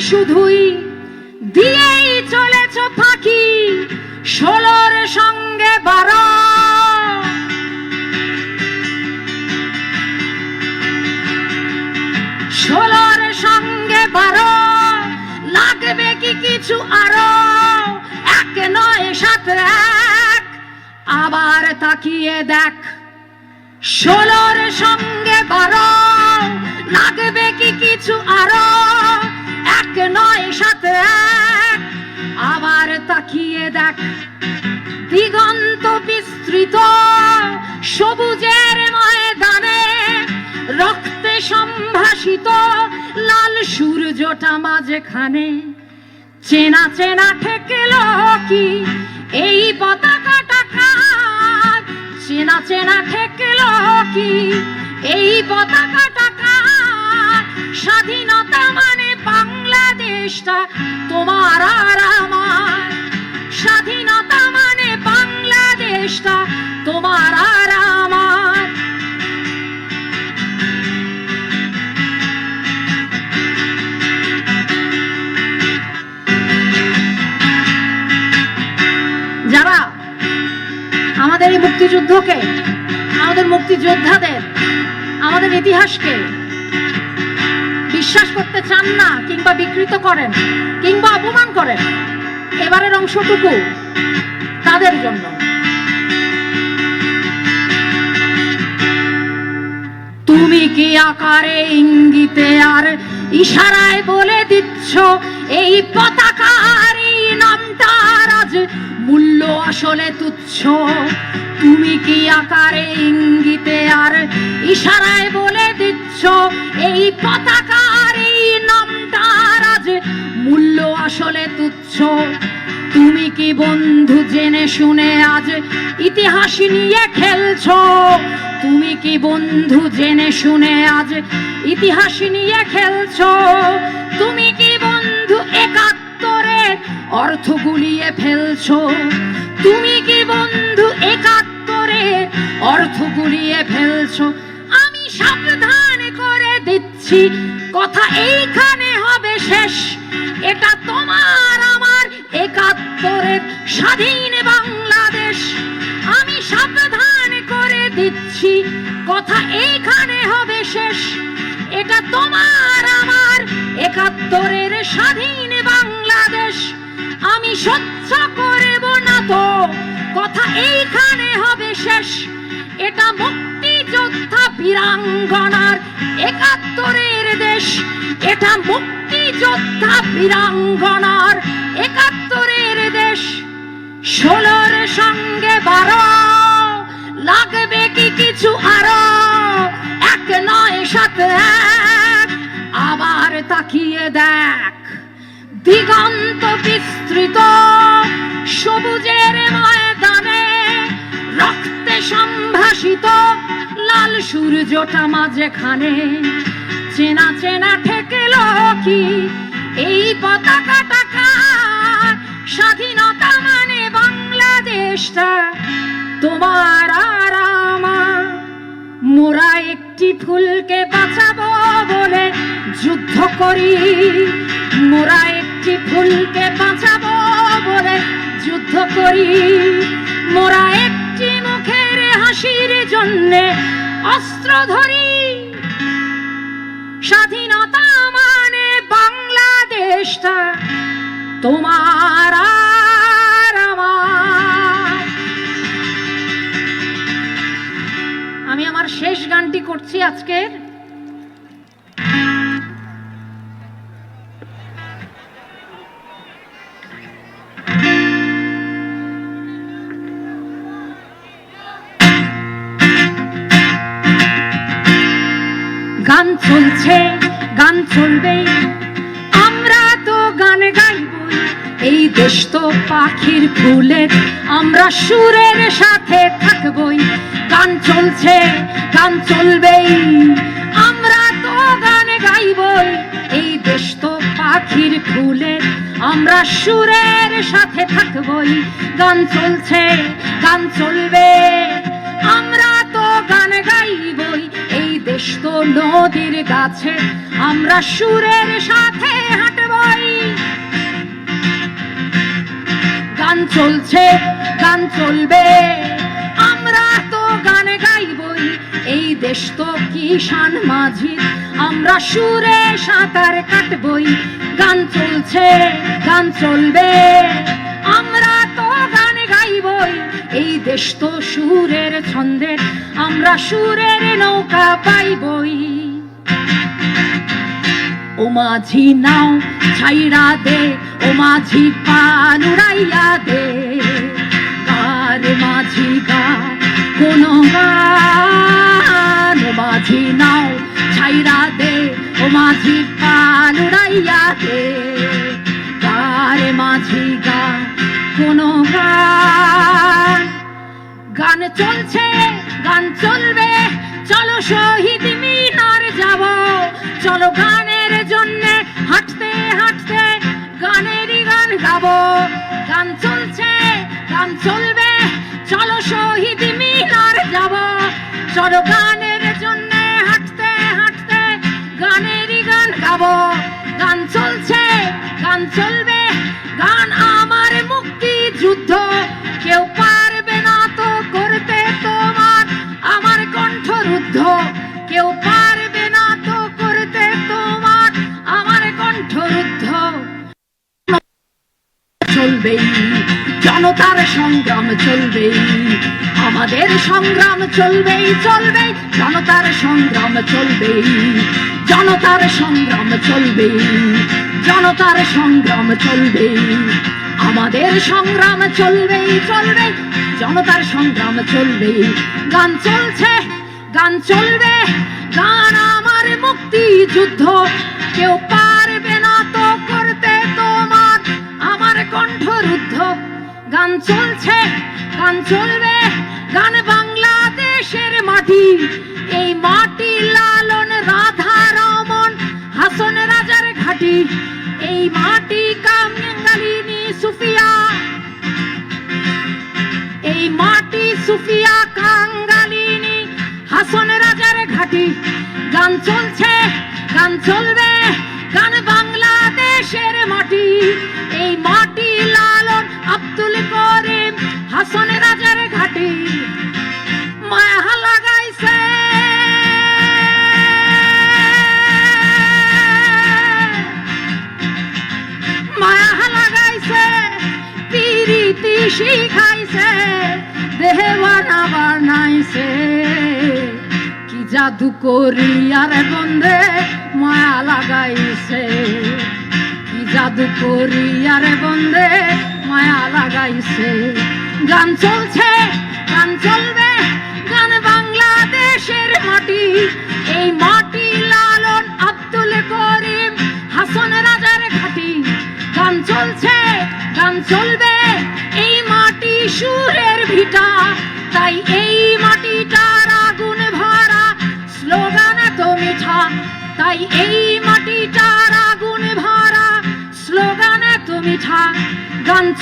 শুধুই দিয়েই চলেছ ফাঁকি, ষোলোর সঙ্গে বারো। ষোলোর সঙ্গে বারো, লাগবে কি কিছু আরও? এক নয় সাথে এক, আবার তাকিয়ে দেখ। ষোলোর সঙ্গে বারো, লাগবে কি কিছু আরও? নয়, সাথে এক। আবার তাকিয়ে দেখ, দিগন্ত বিস্তৃত সবুজের ময়দানে রক্তে সম্ভাসিত লাল সূর্যটা মাঝখানে। চেনা চেনা ঠেকেল কি এই পতাকাটা কার? চেনা চেনা ঠেকেল কি এই পতাকাটা বাংলাদেশটা তোমার আর আমার। স্বাধীনতা মানে বাংলাদেশটা তোমার আর আমার। যারা আমাদের এই মুক্তিযুদ্ধকে, আমাদের মুক্তিযোদ্ধাদের, আমাদের ইতিহাসকে করতে চান না কিংবা বিকৃত করেন কিংবা অপমান করেন, এবারের অংশটুকু তাদের জন্য। তুমি কি আকারে ইঙ্গিতে আর ইশারায় বলে দিচ্ছ এই পতাকার এই নামটার আজ মূল্য আসলে তুচ্ছ। তুমি কি আকারে ইঙ্গিতে আর ইশারায় বলে দিচ্ছ এই পতাকার এই নামটার আজ মূল্য আসলে তুচ্ছ। তুমি কি বন্ধু জেনে শুনে আজ ইতিহাস নিয়ে খেলছো? তুমি কি বন্ধু জেনে শুনে আজ ইতিহাস নিয়ে খেলছো? তুমি কি বন্ধু অর্থ গুলিয়ে ফেলছো? তুমি কি বন্ধু একাত্তরের অর্থ গুলিয়ে ফেলছো? আমি সাবধান করে দিচ্ছি। কথা এইখানে হবে শেষ। এটা তোমার আমার একাত্তরের স্বাধীন বাংলাদেশ। আমি সাবধান করে দিচ্ছি। কথা এইখানে হবে শেষ। এটা তোমার আমার একাত্তরের স্বাধীন বাংলাদেশ। আমি সহ্য করব না তো। কথা এইখানে হবে শেষ। এটা মুক্তিযোদ্ধা বীরাঙ্গনার একাত্তরের দেশ। এটা মুক্তিযোদ্ধা বীরাঙ্গনার একাত্তরের দেশ। ষোলোর সঙ্গে বারো, লাগবে কি কিছু আরও? এক নয় সাথে এক, আবার তাকিয়ে দেখ। দিগন্ত বিস্তৃত সবুজের ময়দানে রক্তে সম্ভাসিত লাল সূর্যটা মাঝখানে। চেনা চেনা ঠেকেল কি? এই পতাকাটা স্বাধীনতা মানে বাংলাদেশটা। তোমার আর আমার। মোরা একটি ফুলকে বাঁচাবো বলে যুদ্ধ করি। মোরা একটি ফুলকে বাঁচাবো বলে যুদ্ধ করি। মোরা একটি মুখের জন্য অস্ত্র ধরি। স্বাধীনতা মানে বাংলাদেশটা তোমার আমার। আমি আমার শেষ গানটি করছি আজকের। দেশ তো পাখির ফুলের আমরা সুরের সাথে থাকবই। গান চলছে, গান চলবেই। আমরা তো গান গাইবই। এই দেশ তো পাখির ফুলের আমরা সুরের সাথে থাকবই। গান চলছে, গান চলবে। আমরা তো গান গাইবই। এই দেশ তো নদীর গাছে আমরা সুরের সাথে হাঁটবই। চলছে, গান চলবে। আমরা তো গান গাইবই, এই দেশ তো কিষান মাঝি আমরা সুরে সাঁতার কাটবই, গান চলছে, গান চলবে। আমরা তো গান গাইবই, এই দেশ তো সুরের ছন্দের। আমরা সুরের নৌকা পাইবই। ও মাঝি নাও ছাইরা দে ও মাঝি পান উড়াইয়া দে। কার মাঝি গা, কোন গান মাঝি নাও ছাইরা দে। ও মাঝি পান উড়াইয়া দে। কার মাঝি গা, কোন গান? গান চলছে, গান চলবে। চলো শহীদ মিনার যাব। চলো গানের জন্য চলবে সংগ্রাম চলবেই। আমাদের সংগ্রাম চলবেই চলবেই জনতার সংগ্রাম চলবেই। জনতার সংগ্রাম চলবেই। জনতার সংগ্রাম চলবেই। আমাদের সংগ্রাম চলবেই চলবেই জনতার সংগ্রাম চলবেই। গান চলছে, গান চলবে। গান আমার মুক্তি যুদ্ধ। কেউ পারবে না তো করতে তোমার আমার কণ্ঠরুদ্ধ। গান চলছে, গান চলবে। গান বাংলাদেশের মাটি। এই মাটি লালন, রাধা রমন, হাসন রাজার ঘাটি। এই মাটি কামলিনী সুফিয়া। এই মাটি সুফিয়া কাঙ্গালিনী হাসন রাজার ঘাটি। গান চলছে, গান চলবে। গান বাংলাদেশের মাটি। এই মাটি লালন আব্দুল করিম হাসন রাজার ঘাটি, মায়া লাগাইছে। মায়া লাগাইছে, পিরিতি শিখাইছে, দেহে বানাবার নাইছে কি জাদু করি আর বন্ধে মায়া লাগাইছে। কি জাদু করি আর বন্ধে মায়া লাগাইছে। গান চলছে, গান চলবে, গান বাংলাদেশের মাটি। এই মাটি লালন আব্দুল করিম হাসন রাজার ঘাটি। গান চলছে, গান চলবে, এই মাটি সুরের ভিটা। তাই এই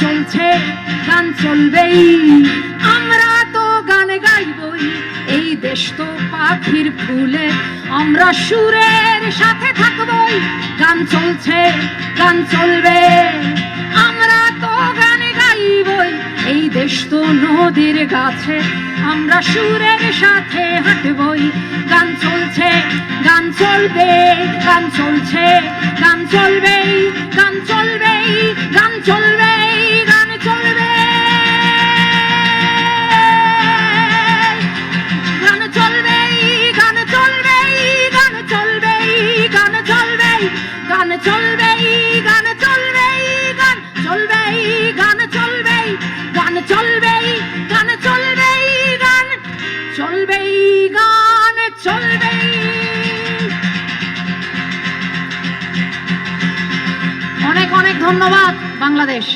চলছে, গান চলবেই। আমরা তো গান গাইবই, এই দেশ তো পাখির ফুলে। আমরা সুরের সাথে থাকবই, গান চলছে, গান চলবে। আমরা তো গান গাইবই, এই দেশ তো নদীর গাছে। আমরা সুরের সাথে হাঁটবই, গান চলছে, গান চলবে, গান চলছে, গান চলবেই গান চলবেই গান চলবেই চলবেই গান চলবেই গান চলবেই গান চলবেই। অনেক অনেক ধন্যবাদ বাংলাদেশ।